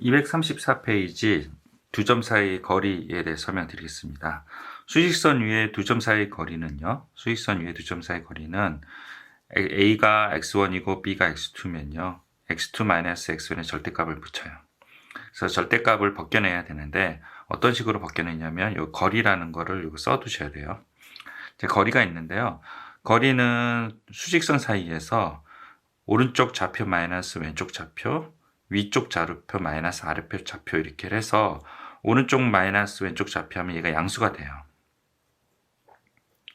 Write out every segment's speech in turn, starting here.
234페이지 두 점 사이 거리에 대해 설명드리겠습니다. 수직선 위에 두점 사이 거리는요. 수직선 위에 두점 사이 거리는 a가 x1이고 b가 x2면요. x2-x1의 절대값을 붙여요. 그래서 절대값을 벗겨내야 되는데 어떤 식으로 벗겨내냐면 이 거리라는 거를 이거 써 두셔야 돼요. 이제 거리가 있는데요. 거리는 수직선 사이에서 오른쪽 좌표 마이너스 왼쪽 좌표, 위쪽 좌표 마이너스 아래표 좌표 이렇게 해서 오른쪽 마이너스 왼쪽 좌표 하면 얘가 양수가 돼요.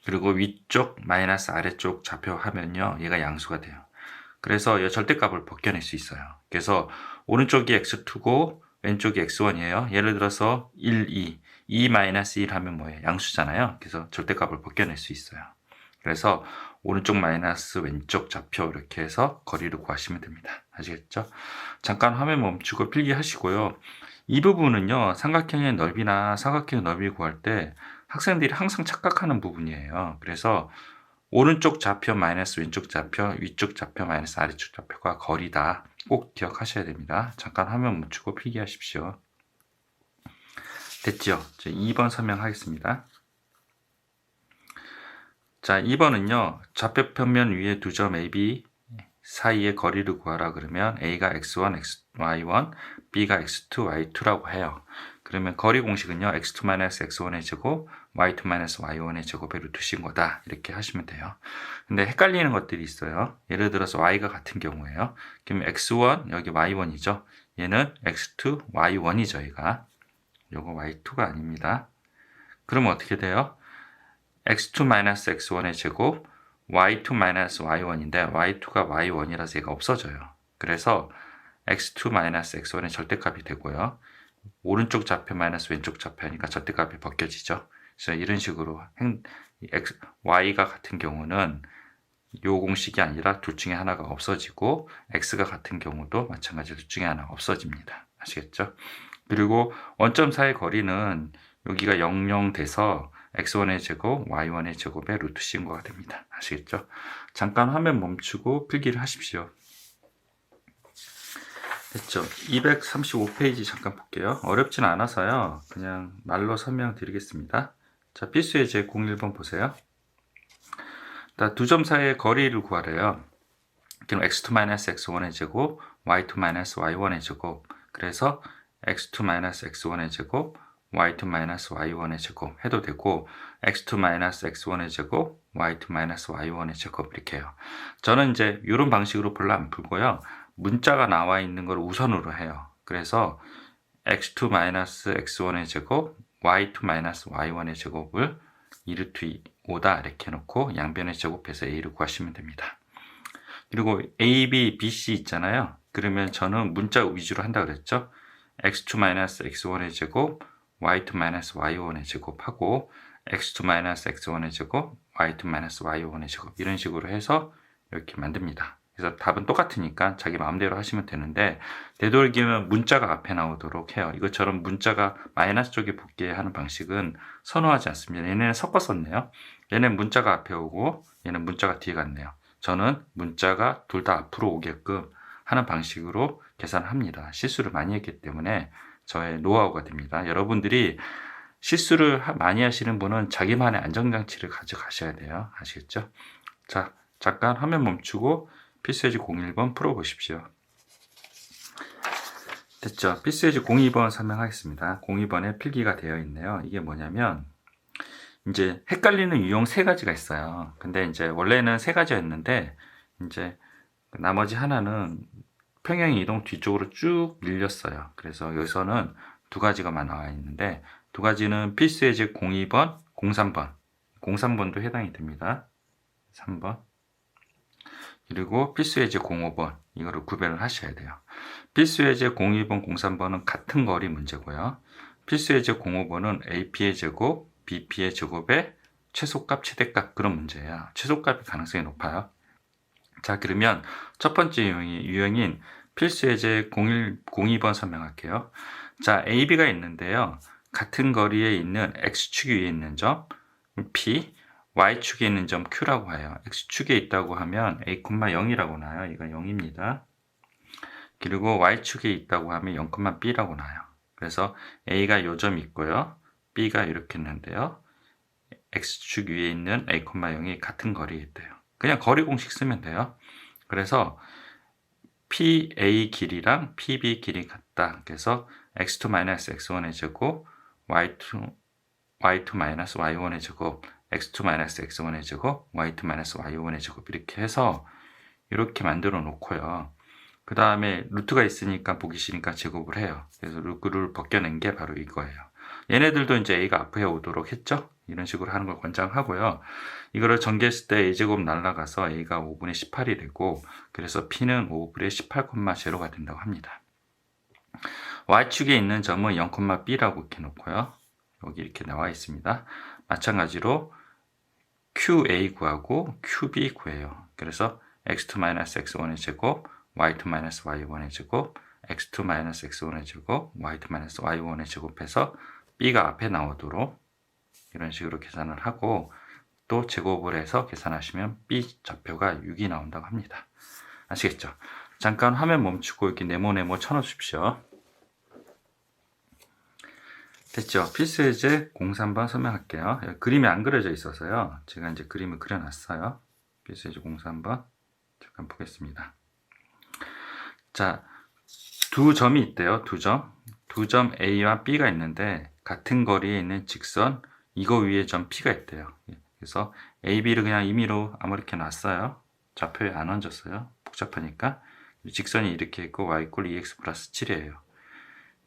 그리고 위쪽 마이너스 아래쪽 좌표 하면요 얘가 양수가 돼요. 그래서 이 절대값을 벗겨낼 수 있어요. 그래서 오른쪽이 x2고 왼쪽이 x1이에요. 예를 들어서 1, 2, 2 마이너스 1 하면 뭐예요? 양수잖아요. 그래서 절대값을 벗겨낼 수 있어요. 그래서 오른쪽 마이너스 왼쪽 좌표 이렇게 해서 거리를 구하시면 됩니다. 아시겠죠? 잠깐 화면 멈추고 필기하시고요. 이 부분은요, 삼각형의 넓이나 사각형의 넓이 구할 때 학생들이 항상 착각하는 부분이에요. 그래서 오른쪽 좌표 마이너스 왼쪽 좌표, 위쪽 좌표 마이너스 아래쪽 좌표가 거리다. 꼭 기억하셔야 됩니다. 잠깐 화면 멈추고 필기하십시오. 됐죠? 2번 설명하겠습니다. 자, 2번은요. 좌표 평면 위에 두 점 AB 사이의 거리를 구하라 그러면 A가 x1, x, y1, B가 x2, y2라고 해요. 그러면 거리 공식은요. x2-x1의 제곱, y2-y1의 제곱의 루트인 거다. 이렇게 하시면 돼요. 근데 헷갈리는 것들이 있어요. 예를 들어서 y가 같은 경우에요. 그럼 x1, 여기 y1이죠. 얘는 x2, y1이죠. 얘가. 요거 y2가 아닙니다. 그러면 어떻게 돼요? X2-x1의 제곱, y2-y1인데 y2가 y1이라서 얘가 없어져요. 그래서 x2-x1의 절대값이 되고요. 오른쪽 좌표 마이너스 왼쪽 좌표니까 절대값이 벗겨지죠. 그래서 이런 식으로 행, x, y가 같은 경우는 요 공식이 아니라 둘 중에 하나가 없어지고 x가 같은 경우도 마찬가지로 둘 중에 하나가 없어집니다. 아시겠죠? 그리고 원점 사이 거리는 여기가 00 돼서 x1의 제곱, y1의 제곱의 루트 C인거가 됩니다. 아시겠죠? 잠깐 화면 멈추고 필기를 하십시오. 됐죠? 235페이지 잠깐 볼게요. 어렵진 않아서요. 그냥 말로 설명드리겠습니다. 자, 필수 예제 01번 보세요. 두 점 사이의 거리를 구하래요. 그럼 x2-x1의 제곱, y2-y1의 제곱. 그래서 x2-x1의 제곱, y2-y1의 제곱 해도 되고 x2-x1의 제곱, y2-y1의 제곱 이렇게 해요. 저는 이제 이런 방식으로 별로 안 풀고요. 문자가 나와 있는 걸 우선으로 해요. 그래서 x2-x1의 제곱, y2-y1의 제곱을 2루트 5다 이렇게 해놓고 양변의 제곱해서 a를 구하시면 됩니다. 그리고 a, b, b, c 있잖아요. 그러면 저는 문자 위주로 한다 그랬죠. x2-x1의 제곱, y2-y1의 제곱하고 x2-x1의 제곱, y2-y1의 제곱 이런 식으로 해서 이렇게 만듭니다. 그래서 답은 똑같으니까 자기 마음대로 하시면 되는데 되도록이면 문자가 앞에 나오도록 해요. 이것처럼 문자가 마이너스 쪽에 붙게 하는 방식은 선호하지 않습니다. 얘네는 섞어 썼네요. 얘는 문자가 앞에 오고 얘는 문자가 뒤에 갔네요. 저는 문자가 둘 다 앞으로 오게끔 하는 방식으로 계산을 합니다. 실수를 많이 했기 때문에 저의 노하우가 됩니다. 여러분들이 실수를 많이 하시는 분은 자기만의 안정장치를 가져가셔야 돼요. 아시겠죠? 자, 잠깐 화면 멈추고 필수예지 01번 풀어보십시오. 됐죠? 필수예지 02번 설명하겠습니다. 02번에 필기가 되어 있네요. 이게 뭐냐면 이제 헷갈리는 유형 세 가지가 있어요. 근데 이제 원래는 세 가지였는데 이제 나머지 하나는 평행 이동 뒤쪽으로 쭉 밀렸어요. 그래서 여기서는 두 가지가만 나와 있는데 두 가지는 필수예제 02번, 03번. 03번도 해당이 됩니다. 3번. 그리고 필수예제 05번. 이거를 구별을 하셔야 돼요. 필수예제 02번, 03번은 같은 거리 문제고요. 필수예제 05번은 AP의 제곱, BP의 제곱의 최소값, 최대값 그런 문제예요. 최소값이 가능성이 높아요. 자, 그러면 첫 번째 유형이, 유형인 필수 예제 01, 02번 설명할게요. 자, AB가 있는데요. 같은 거리에 있는 X축 위에 있는 점 P, Y축에 있는 점 Q라고 해요. X축에 있다고 하면 A, 0이라고 나와요. 이건 0입니다. 그리고 y축에 있다고 하면 0,b라고 나요. 그래서 a가 요점이 있고요. b가 이렇게 있는데요. x축 위에 있는 a, 0이 같은 거리에 있대요. 그냥 거리 공식 쓰면 돼요. 그래서 PA 길이랑 PB 길이 같다. 그래서 x2 x1의 제곱, y2 y2 y1의 제곱, x2 x1의 제곱, y2 y1의 제곱 이렇게 해서 이렇게 만들어 놓고요. 그 다음에 루트가 있으니까 보기 싫으니까 제곱을 해요. 그래서 루트를 벗겨낸 게 바로 이거예요. 얘네들도 이제 a가 앞에 오도록 했죠. 이런 식으로 하는 걸 권장하고요. 이거를 전개했을 때 a제곱 날라가서 a가 5분의 18이 되고 그래서 p는 5분의 18,0가 된다고 합니다. y축에 있는 점은 0,b라고 이렇게 놓고요. 여기 이렇게 나와 있습니다. 마찬가지로 qa 구하고 qb 구해요. 그래서 x2 x1의 제곱, y2 y1의 제곱, x2 x1의 제곱, y2 y1의 제곱해서 b가 앞에 나오도록 이런 식으로 계산을 하고 또 제곱을 해서 계산하시면 b 좌표가 6이 나온다고 합니다. 아시겠죠? 잠깐 화면 멈추고 이렇게 네모네모 쳐놓으십시오. 됐죠? 필수예제 03번 설명할게요. 그림이 안 그려져 있어서요. 제가 이제 그림을 그려놨어요. 필수예제 03번 잠깐 보겠습니다. 자, 두 점이 있대요. 두 점. 두 점 A와 B가 있는데 같은 거리에 있는 직선 이거 위에 점 P가 있대요. 그래서 A, B를 그냥 임의로 아무렇게 놨어요. 좌표에 안 얹었어요. 복잡하니까. 직선이 이렇게 있고 y 이퀄 2x 플러스 7이에요.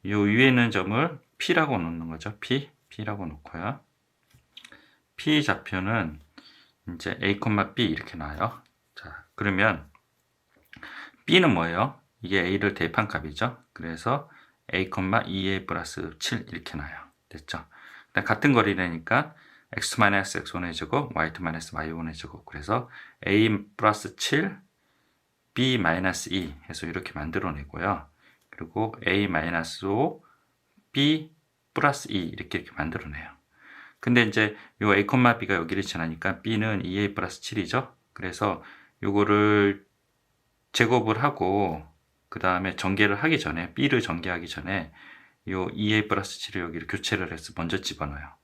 이 위에 있는 점을 P라고 놓는 거죠. P, P라고 놓고요. P 좌표는 이제 A, B 이렇게 나와요. 자, 그러면 B는 뭐예요? 이게 A를 대입한 값이죠. 그래서 A, 2A 플러스 7 이렇게 나와요. 됐죠? 같은 거리라니까 x-x1의 제곱, y2-y1의 제곱. 그래서 a 플러스 7, b 마이너스 2 해서 이렇게 만들어내고요. 그리고 a 마이너스 5, b 플러스 2 이렇게 이렇게 만들어내요. 근데 이제 요 a, b가 여기를 지나니까 b는 2a 플러스 7이죠. 그래서 요거를 제곱을 하고 그 다음에 전개를 하기 전에 b를 전개하기 전에 요 2a 플러스 7을 여기를 교체를 해서 먼저 집어넣어요.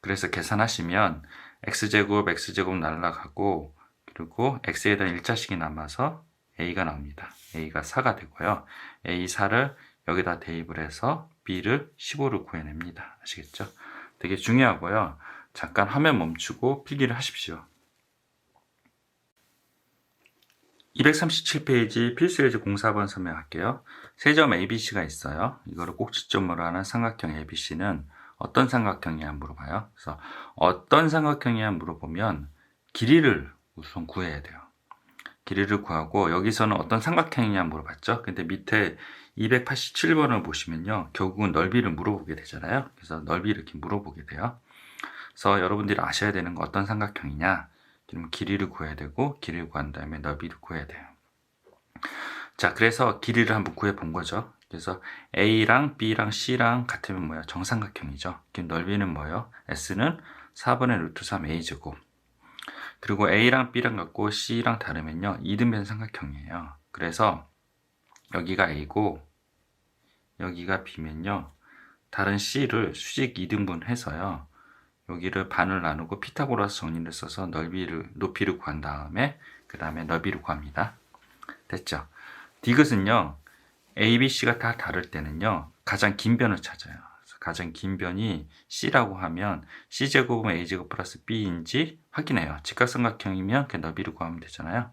그래서 계산하시면 x제곱, x제곱 날라가고 그리고 x에 대한 1자식이 남아서 a가 나옵니다. a가 4가 되고요. a 4를 여기다 대입을 해서 b를 15로 구해냅니다. 아시겠죠? 되게 중요하고요. 잠깐 화면 멈추고 필기를 하십시오. 237페이지 필수예제 04번 설명할게요. 세 점 ABC가 있어요. 이거를 꼭지점으로 하는 삼각형 ABC는 어떤 삼각형이냐 물어봐요. 그래서 어떤 삼각형이냐 물어보면 길이를 우선 구해야 돼요. 길이를 구하고 여기서는 어떤 삼각형이냐 물어봤죠. 근데 밑에 287번을 보시면요. 결국은 넓이를 물어보게 되잖아요. 그래서 넓이 이렇게 물어보게 돼요. 그래서 여러분들이 아셔야 되는 건 어떤 삼각형이냐. 그러면 길이를 구해야 되고 길이를 구한 다음에 넓이를 구해야 돼요. 자, 그래서 길이를 한번 구해 본 거죠. 그래서 A랑 B랑 C랑 같으면 뭐야? 정삼각형이죠. 그럼 넓이는 뭐예요? S는 4분의 루트 3 A제곱. 그리고 A랑 B랑 같고 C랑 다르면요. 이등변 삼각형이에요. 그래서 여기가 A고 여기가 B면요. 다른 C를 수직 2등분 해서요. 여기를 반을 나누고 피타고라스 정리를 써서 넓이를 높이를 구한 다음에 그 다음에 넓이를 구합니다. 됐죠? 디귿은요. A, B, C가 다 다를 때는요. 가장 긴 변을 찾아요. 가장 긴 변이 C라고 하면 C제곱은 A제곱 플러스 B인지 확인해요. 직각삼각형이면 그 너비를 구하면 되잖아요.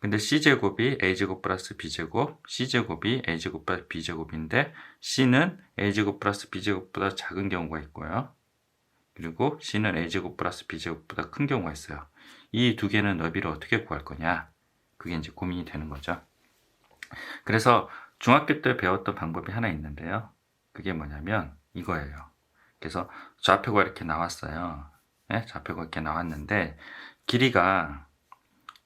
근데 C제곱이 A제곱 플러스 B제곱, C제곱이 A제곱 플러스 B제곱인데 C는 A제곱 플러스 B제곱보다 작은 경우가 있고요. 그리고 C는 A제곱 플러스 B제곱보다 큰 경우가 있어요. 이 두 개는 너비를 어떻게 구할 거냐? 그게 이제 고민이 되는 거죠. 그래서 중학교 때 배웠던 방법이 하나 있는데요. 그게 뭐냐면 이거예요. 그래서 좌표가 이렇게 나왔어요. 네? 좌표가 이렇게 나왔는데 길이가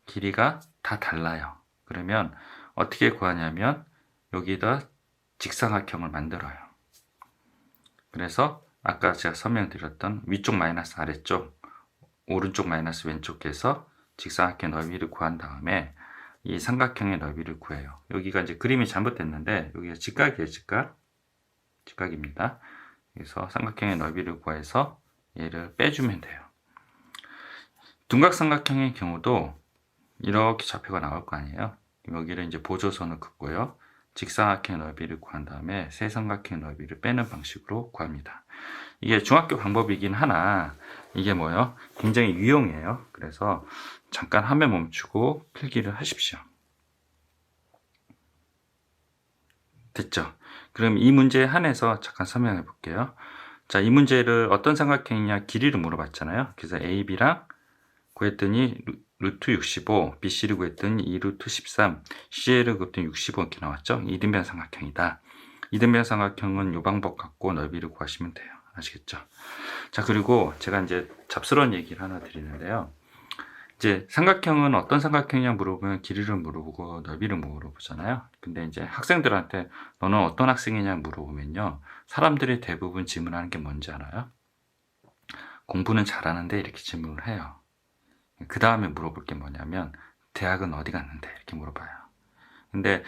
길이가 다 달라요. 그러면 어떻게 구하냐면 여기다 직사각형을 만들어요. 그래서 아까 제가 설명드렸던 위쪽 마이너스 아래쪽 오른쪽 마이너스 왼쪽에서 직사각형 넓이를 구한 다음에 이 삼각형의 넓이를 구해요. 여기가 이제 그림이 잘못됐는데 여기가 직각이에요, 직각. 직각입니다. 그래서 삼각형의 넓이를 구해서 얘를 빼주면 돼요. 둔각삼각형의 경우도 이렇게 좌표가 나올 거 아니에요. 여기를 이제 보조선을 긋고요. 직사각형의 넓이를 구한 다음에 세 삼각형의 넓이를 빼는 방식으로 구합니다. 이게 중학교 방법이긴 하나 이게 뭐예요? 굉장히 유용해요. 그래서 잠깐 화면 멈추고 필기를 하십시오. 됐죠? 그럼 이 문제에 한해서 잠깐 설명해 볼게요. 자, 이 문제를 어떤 삼각형이냐 길이를 물어봤잖아요. 그래서 AB랑 구했더니 루- 루트 65, BC를 구했더니 2 루트 13, CL을 구했더니 65 이렇게 나왔죠. 이등변 삼각형이다. 이등변 삼각형은 이 방법 갖고 넓이를 구하시면 돼요. 아시겠죠? 자, 그리고 제가 이제 잡스러운 얘기를 하나 드리는데요. 이제 삼각형은 어떤 삼각형이냐 물어보면 길이를 물어보고 넓이를 물어보잖아요. 근데 이제 학생들한테 너는 어떤 학생이냐 물어보면요. 사람들이 대부분 질문하는 게 뭔지 알아요? 공부는 잘하는데 이렇게 질문을 해요. 그 다음에 물어볼 게 뭐냐면 대학은 어디 갔는데 이렇게 물어봐요. 근데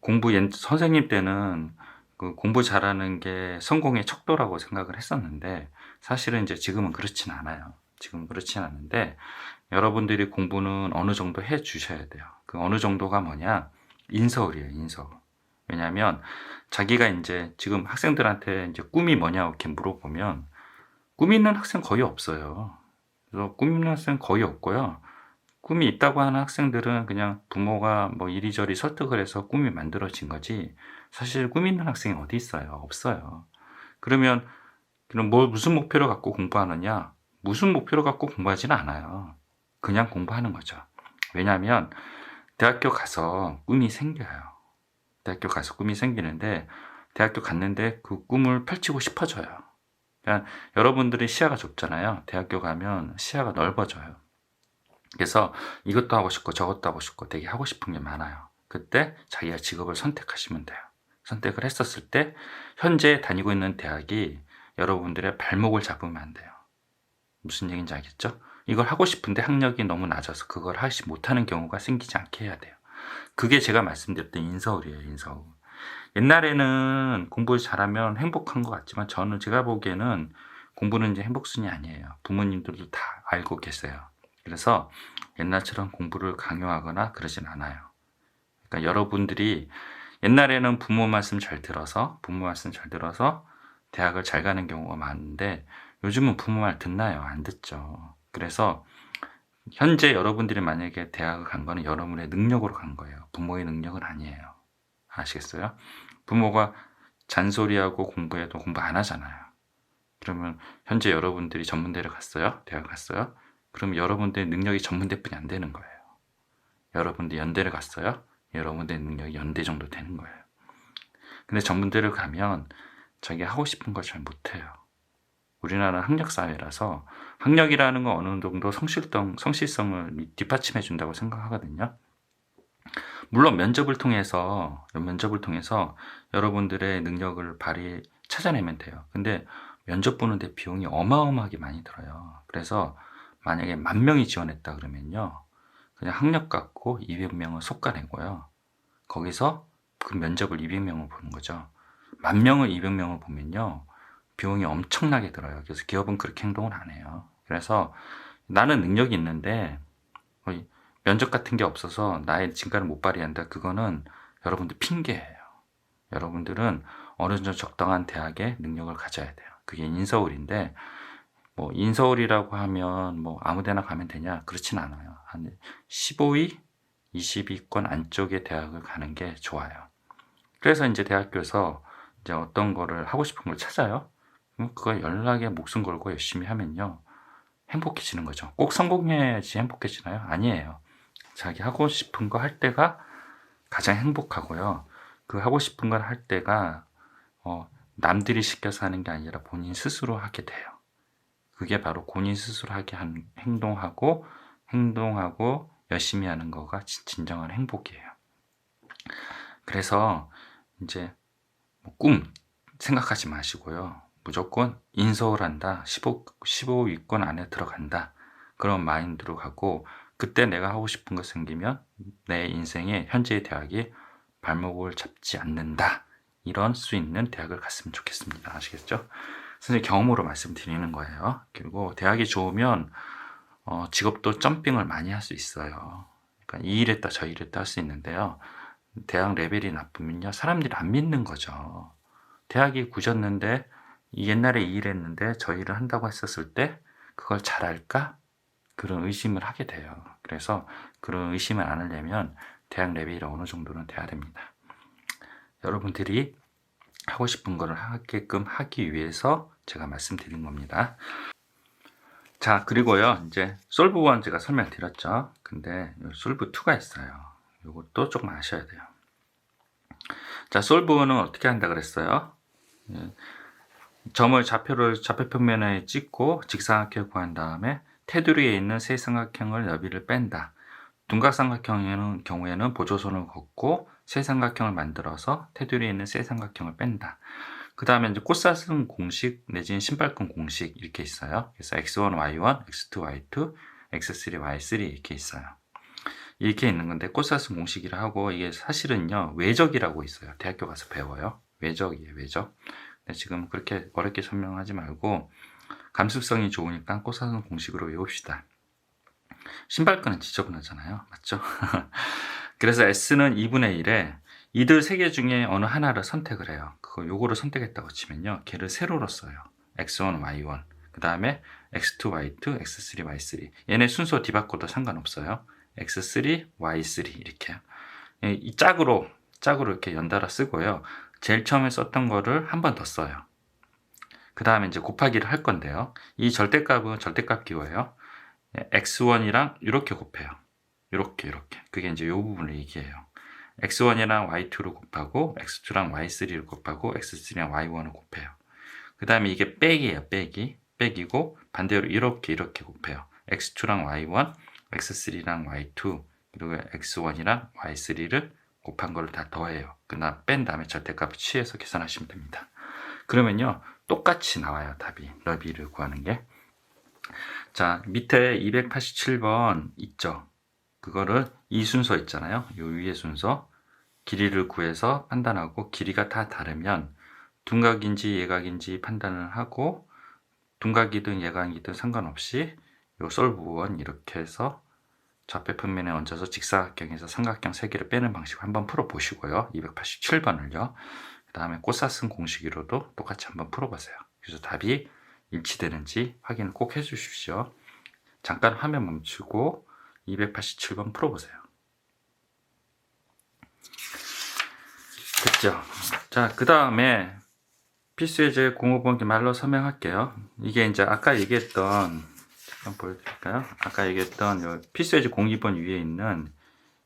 공부 옛 선생님 때는 그 공부 잘하는 게 성공의 척도라고 생각을 했었는데 사실은 이제 지금은 그렇진 않아요. 지금 그렇진 않은데 여러분들이 공부는 어느 정도 해 주셔야 돼요. 그 어느 정도가 뭐냐? 인서울이에요, 인서울. 왜냐면 자기가 이제 지금 학생들한테 이제 꿈이 뭐냐 이렇게 물어보면 꿈 있는 학생 거의 없어요. 그래서 꿈 있는 학생 거의 없고요. 꿈이 있다고 하는 학생들은 그냥 부모가 뭐 이리저리 설득을 해서 꿈이 만들어진 거지 사실 꿈 있는 학생이 어디 있어요? 없어요. 그러면 그럼 뭐 무슨 목표를 갖고 공부하느냐? 무슨 목표를 갖고 공부하지는 않아요. 그냥 공부하는 거죠. 왜냐하면 대학교 가서 꿈이 생겨요. 대학교 가서 꿈이 생기는데 대학교 갔는데 그 꿈을 펼치고 싶어져요. 그러니까 여러분들이 시야가 좁잖아요. 대학교 가면 시야가 넓어져요. 그래서 이것도 하고 싶고 저것도 하고 싶고 되게 하고 싶은 게 많아요. 그때 자기가 직업을 선택하시면 돼요. 선택을 했었을 때 현재 다니고 있는 대학이 여러분들의 발목을 잡으면 안 돼요. 무슨 얘기인지 알겠죠? 이걸 하고 싶은데 학력이 너무 낮아서 그걸 하지 못하는 경우가 생기지 않게 해야 돼요. 그게 제가 말씀드렸던 인서울이에요, 인서울. 옛날에는 공부를 잘하면 행복한 것 같지만 저는 제가 보기에는 공부는 이제 행복순이 아니에요. 부모님들도 다 알고 계세요. 그래서 옛날처럼 공부를 강요하거나 그러진 않아요. 그러니까 여러분들이 옛날에는 부모 말씀 잘 들어서 부모 말씀 잘 들어서 대학을 잘 가는 경우가 많은데 요즘은 부모 말 듣나요? 안 듣죠. 그래서 현재 여러분들이 만약에 대학을 간 거는 여러분의 능력으로 간 거예요. 부모의 능력은 아니에요. 아시겠어요? 부모가 잔소리하고 공부해도 공부 안 하잖아요. 그러면 현재 여러분들이 전문대를 갔어요? 대학 갔어요? 그럼 여러분들의 능력이 전문대뿐이 안 되는 거예요. 여러분들 연대를 갔어요? 여러분들의 능력이 연대 정도 되는 거예요. 근데 전문대를 가면 자기 하고 싶은 걸 잘 못해요. 우리나라는 학력 사회라서 학력이라는 건 어느 정도 성실성, 성실성을 뒷받침해 준다고 생각하거든요. 물론 면접을 통해서 면접을 통해서 여러분들의 능력을 발휘 찾아내면 돼요. 근데 면접 보는데 비용이 어마어마하게 많이 들어요. 그래서 만약에 만 명이 지원했다 그러면요. 그냥 학력 갖고 200명을 솎아내고요. 거기서 그 면접을 200명을 보는 거죠. 만 명을 200명을 보면요. 비용이 엄청나게 들어요. 그래서 기업은 그렇게 행동을 안 해요. 그래서 나는 능력이 있는데 면접 같은 게 없어서 나의 진가를 못 발휘한다. 그거는 여러분들 핑계예요. 여러분들은 어느 정도 적당한 대학에 능력을 가져야 돼요. 그게 인서울인데 뭐 인서울이라고 하면 뭐 아무데나 가면 되냐? 그렇진 않아요. 한 15위, 20위권 안쪽의 대학을 가는 게 좋아요. 그래서 이제 대학교에서 이제 어떤 거를 하고 싶은 걸 찾아요. 그럼 그거 연락에 목숨 걸고 열심히 하면요. 행복해지는 거죠. 꼭 성공해야지 행복해지나요? 아니에요. 자기 하고 싶은 거 할 때가 가장 행복하고요. 그 하고 싶은 걸 할 때가 어, 남들이 시켜서 하는 게 아니라 본인 스스로 하게 돼요. 그게 바로 본인 스스로 하게 한 행동하고 행동하고 열심히 하는 거가 진- 진정한 행복이에요. 그래서 이제 뭐 꿈 생각하지 마시고요. 무조건 인서울 한다. 15, 15위권 안에 들어간다. 그런 마인드로 가고 그때 내가 하고 싶은 거 생기면 내 인생의 현재의 대학이 발목을 잡지 않는다. 이런 수 있는 대학을 갔으면 좋겠습니다. 아시겠죠? 선생님 경험으로 말씀드리는 거예요. 그리고 대학이 좋으면 어, 직업도 점핑을 많이 할 수 있어요. 그러니까 이 일했다 저 일했다 할 수 있는데요. 대학 레벨이 나쁘면요 사람들이 안 믿는 거죠. 대학이 굳었는데 옛날에 이 일했는데 저 일을 한다고 했었을 때 그걸 잘할까? 그런 의심을 하게 돼요. 그래서 그런 의심을 안 하려면 대학 레벨이 어느 정도는 돼야 됩니다. 여러분들이 하고 싶은 거를 하게끔 하기 위해서 제가 말씀드린 겁니다. 자, 그리고요, 이제 솔브 1 제가 설명드렸죠. 근데 솔브 2가 있어요. 이것도 조금 아셔야 돼요. 자, 솔브 1은 어떻게 한다 그랬어요? 예, 점을 좌표를 좌표 평면에 찍고 직사각형 구한 다음에 테두리에 있는 세 삼각형을 너비를 뺀다. 둔각삼각형에는 경우에는 보조선을 걷고 세 삼각형을 만들어서 테두리에 있는 세 삼각형을 뺀다. 그 다음에 이제 꽃사슴 공식 내지는 신발끈 공식 이렇게 있어요. 그래서 x1, y1, x2, y2, x3, y3 이렇게 있어요. 이렇게 있는 건데 꽃사슴 공식이라 하고 이게 사실은요 외적이라고 있어요. 대학교 가서 배워요. 외적이에요, 외적. 근데 지금 그렇게 어렵게 설명하지 말고 감수성이 좋으니까 꽃사슴 공식으로 외웁시다. 신발끈은 지저분하잖아요. 맞죠? 그래서 S는 2분의 1에 이들 세 개 중에 어느 하나를 선택을 해요. 그거 요거를 선택했다고 치면요. 걔를 세로로 써요. x1, y1. 그 다음에 x2, y2, x3, y3. 얘네 순서 뒤바꿔도 상관없어요. x3, y3 이렇게요. 예, 이 짝으로 짝으로 이렇게 연달아 쓰고요. 제일 처음에 썼던 거를 한 번 더 써요. 그 다음에 이제 곱하기를 할 건데요. 이 절대값은 절대값 기호예요. x1이랑 이렇게 곱해요. 이렇게 이렇게. 그게 이제 이 부분을 얘기해요. x1이랑 y2를 곱하고 x2랑 y3를 곱하고 x3랑 y1을 곱해요. 그 다음에 이게 빼기예요. 빼기. 빼기고 반대로 이렇게 이렇게 곱해요. x2랑 y1, x3랑 y2 그리고 x1이랑 y3를 곱한 거를 다 더해요. 그나 뺀 다음에 절대값을 취해서 계산하시면 됩니다. 그러면요 똑같이 나와요 답이 너비를 구하는 게. 자 밑에 287번 있죠. 그거를 이 순서 있잖아요. 요 위에 순서 길이를 구해서 판단하고 길이가 다 다르면 둔각인지 예각인지 판단을 하고 둔각이든 예각이든 상관없이 요 솔브원 이렇게 해서 좌표 평면에 얹어서 직사각형에서 삼각형 3개를 빼는 방식 한번 풀어 보시고요. 287번을요. 그 다음에 꽃사슴 공식으로도 똑같이 한번 풀어보세요. 그래서 답이 일치되는지 확인을 꼭 해주십시오. 잠깐 화면 멈추고 287번 풀어보세요. 됐죠? 자, 그 다음에 필수의 제 공업원기 말로 설명할게요. 이게 이제 아까 얘기했던 잠깐 보여드릴까요? 아까 얘기했던 필수의 제 02번 위에 있는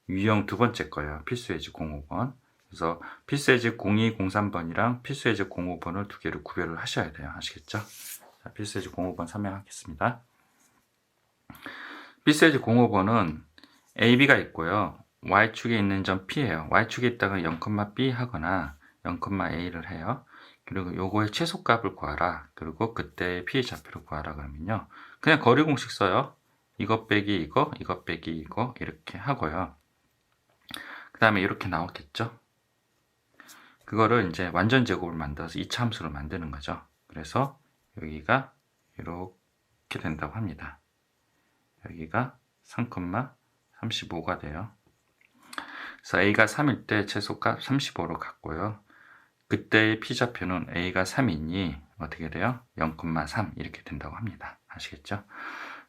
유형 두 번째 거예요. 필수의 제 05번. 그래서 필수의 제 02, 03번이랑 필수의 제 05번을 두 개를 구별을 하셔야 돼요. 아시겠죠? 자, 필수의 제 05번 설명하겠습니다. 필수의 제 05번은 AB가 있고요. y축에 있는 점 P예요. y축에 있다가 0,B 하거나 0,A를 해요. 그리고 요거의 최소값을 구하라. 그리고 그때 P의 좌표를 구하라 그러면요. 그냥 거리 공식 써요. 이것 빼기 이거, 이것 빼기 이거 이렇게 하고요. 그 다음에 이렇게 나왔겠죠. 그거를 이제 완전 제곱을 만들어서 이차 함수를 만드는 거죠. 그래서 여기가 이렇게 된다고 합니다. 여기가 3,35가 돼요. 그래서 a가 3일 때 최소값 35로 갔고요. 그때의 p좌표는 a가 3이니 어떻게 돼요? 0,3 이렇게 된다고 합니다. 아시겠죠?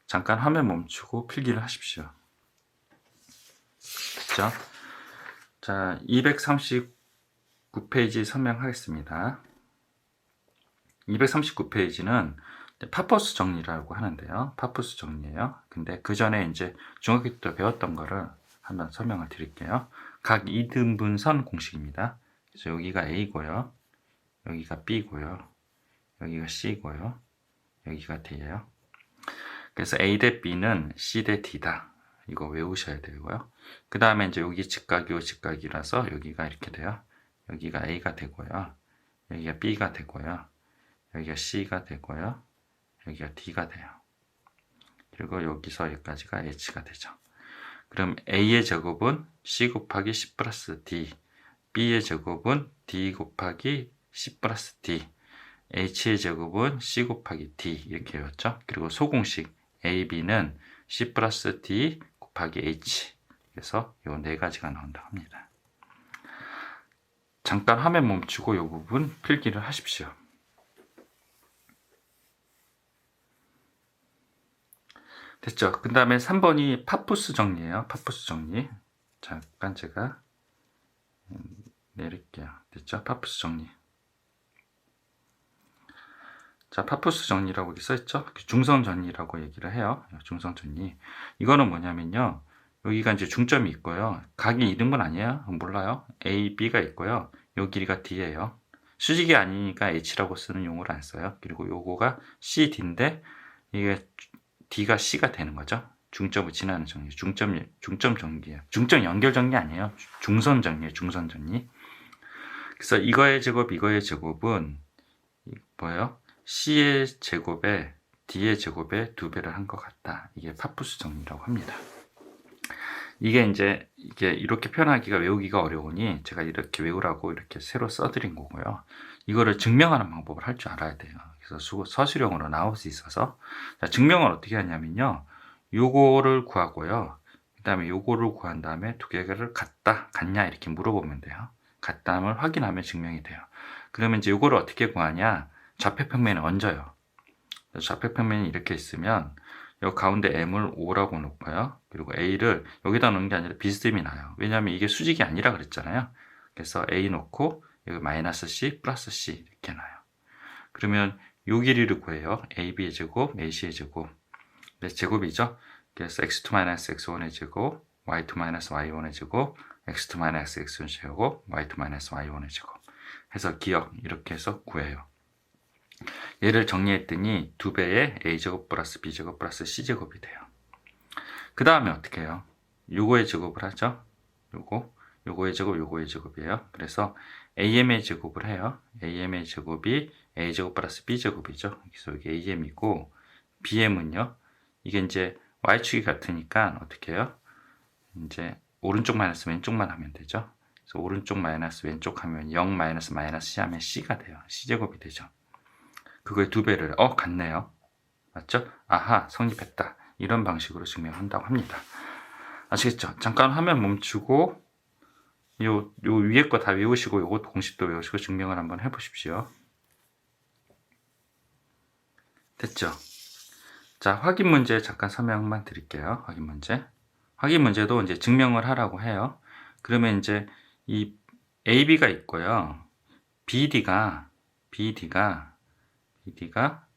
잠깐 화면 멈추고 필기를 하십시오. 됐죠? 자, 239페이지 설명하겠습니다. 239페이지는 파퍼스 정리라고 하는데요. 파퍼스 정리예요. 근데 그 전에 이제 중학교 때 배웠던 거를 한번 설명을 드릴게요. 각 2등분선 공식입니다. 그래서 여기가 A고요. 여기가 B고요. 여기가 C고요. 여기가 D예요. 그래서 A 대 B는 C 대 D다. 이거 외우셔야 되고요. 그 다음에 이제 여기 직각이 요 직각이라서 여기가 이렇게 돼요. 여기가 A가 되고요. 여기가 B가 되고요. 여기가 C가 되고요. 여기가 D가 돼요. 그리고 여기서 여기까지가 H가 되죠. 그럼 A의 제곱은 C 곱하기 C 플러스 D, B의 제곱은 D 곱하기 C 플러스 D, H의 제곱은 C 곱하기 D 이렇게 외웠죠. 그리고 소공식 AB는 C 플러스 D 곱하기 H 그래서 요 네 가지가 나온다고 합니다. 잠깐 화면 멈추고 이 부분 필기를 하십시오. 됐죠? 그 다음에 3번이 파푸스 정리예요. 파푸스 정리. 잠깐 제가 음, 내릴게요. 됐죠? 파푸스 정리. 자, 파푸스 정리라고 써있죠? 중성 정리라고 얘기를 해요. 중성 정리. 이거는 뭐냐면요. 여기가 이제 중점이 있고요. 각이 이름은 아니에요. 몰라요. A, B가 있고요. 요 길이가 D예요. 수직이 아니니까 H라고 쓰는 용어를 안 써요. 그리고 요거가 C, D인데 이게 D가 C가 되는 거죠. 중점을 지나는 정리. 중점 중점 정리예요. 중점 연결 정리 아니에요. 중선 정리예요. 중선 정리. 그래서 이거의 제곱, 이거의 제곱은 이- 뭐예요? C의 제곱에 D의 제곱에 두 배를 한 것 같다. 이게 파푸스 정리라고 합니다. 이게 이제 이게 이렇게 표현하기가 외우기가 어려우니 제가 이렇게 외우라고 이렇게 새로 써드린 거고요. 이거를 증명하는 방법을 할 줄 알아야 돼요. 그래서 수- 서술형으로 나올 수 있어서 자, 증명을 어떻게 하냐면요. 요거를 구하고요. 그다음에 요거를 구한 다음에 두 개를 같다, 같냐 이렇게 물어보면 돼요. 같다함을 확인하면 증명이 돼요. 그러면 이제 요거를 어떻게 구하냐? 좌표평면에 얹어요. 좌표평면이 이렇게 있으면 요 가운데 m을 5라고 놓고요. 그리고 a를 여기다 놓는 게 아니라 비스듬히 나요. 왜냐하면 이게 수직이 아니라 그랬잖아요. 그래서 a 놓고 여기 마이너스 c 플러스 c 이렇게 놔요. 그러면 요 길이를 구해요. ab의 제곱, ac의 제곱. 네, 제곱이죠. 그래서 x2 마이너스 x1의 제곱, y2 마이너스 y1의 제곱, x2 마이너스 x1의 제곱, y2 마이너스 y1의 제곱. 해서 기억 이렇게 해서 구해요. 얘를 정리했더니 두 배의 a제곱 플러스 b제곱 플러스 c제곱이 돼요. 그 다음에 어떻게 해요? 요거의 제곱을 하죠. 요거, 요거의 제곱, 요거의 제곱이에요. 그래서 am의 제곱을 해요. am의 제곱이 a제곱 플러스 b제곱이죠. 그래서 여기 am이고 bm은요. 이게 이제 y축이 같으니까 어떻게 해요? 이제 오른쪽 마이너스 왼쪽만 하면 되죠. 그래서 오른쪽 마이너스 왼쪽 하면 0 마이너스 마이너스 c 하면 c가 돼요. c제곱이 되죠. 그거의 두 배를 어 같네요. 맞죠? 아하 성립했다. 이런 방식으로 증명한다고 합니다. 아시겠죠? 잠깐 화면 멈추고 요, 요 위에 거 다 외우시고 요것 공식도 외우시고 증명을 한번 해보십시오. 됐죠? 자 확인 문제 잠깐 설명만 드릴게요. 확인 문제. 확인 문제도 이제 증명을 하라고 해요. 그러면 이제 이 AB가 있고요. BD가 BD가 BD가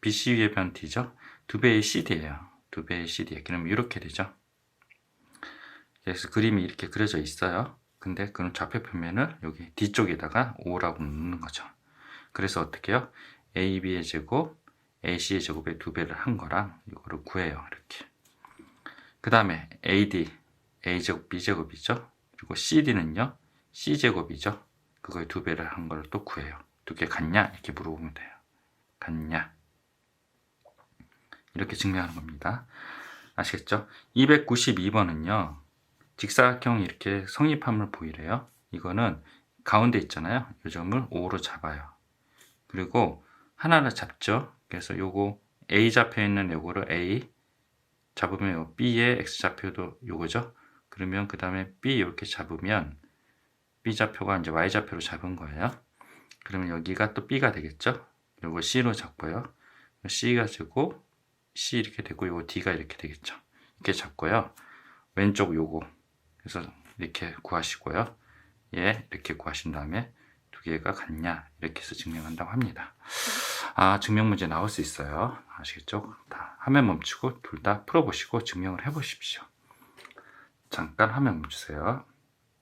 BC 위의 변티죠. 두 배의 CD예요. 두 배의 CD예요. 그럼 이렇게 되죠. 그래서 그림이 이렇게 그려져 있어요. 근데 그럼 좌표 표면을 여기 뒤쪽에다가 5라고 놓는 거죠. 그래서 어떻게 해요? AB의 제곱, AC의 제곱의 두 배를 한 거랑 이거를 구해요. 이렇게. 그 다음에 AD, A제곱, B제곱이죠. 그리고 CD는요, C제곱이죠. 그거의 두 배를 한걸또 구해요. 두 개 같냐? 이렇게 물어보면 돼요. 같냐? 이렇게 증명하는 겁니다. 아시겠죠? 292번은요, 직사각형이 이렇게 성립함을 보이래요. 이거는 가운데 있잖아요. 이 점을 5로 잡아요. 그리고 하나를 잡죠. 그래서 요거 A 잡혀 있는 요거를 A 잡으면 요 B의 X 좌표도 요거죠. 그러면 그 다음에 B 이렇게 잡으면 B 좌표가 이제 Y 좌표로 잡은 거예요. 그러면 여기가 또 B가 되겠죠. 요거 C로 잡고요. C가 되고 C 이렇게 되고 요거 D가 이렇게 되겠죠. 이렇게 잡고요. 왼쪽 요거 그래서 이렇게 구하시고요. 예, 이렇게 구하신 다음에 두 개가 같냐 이렇게 해서 증명한다고 합니다. 아, 증명 문제 나올 수 있어요. 아시겠죠? 다 화면 멈추고 둘 다 풀어보시고 증명을 해보십시오. 잠깐 화면 멈추세요.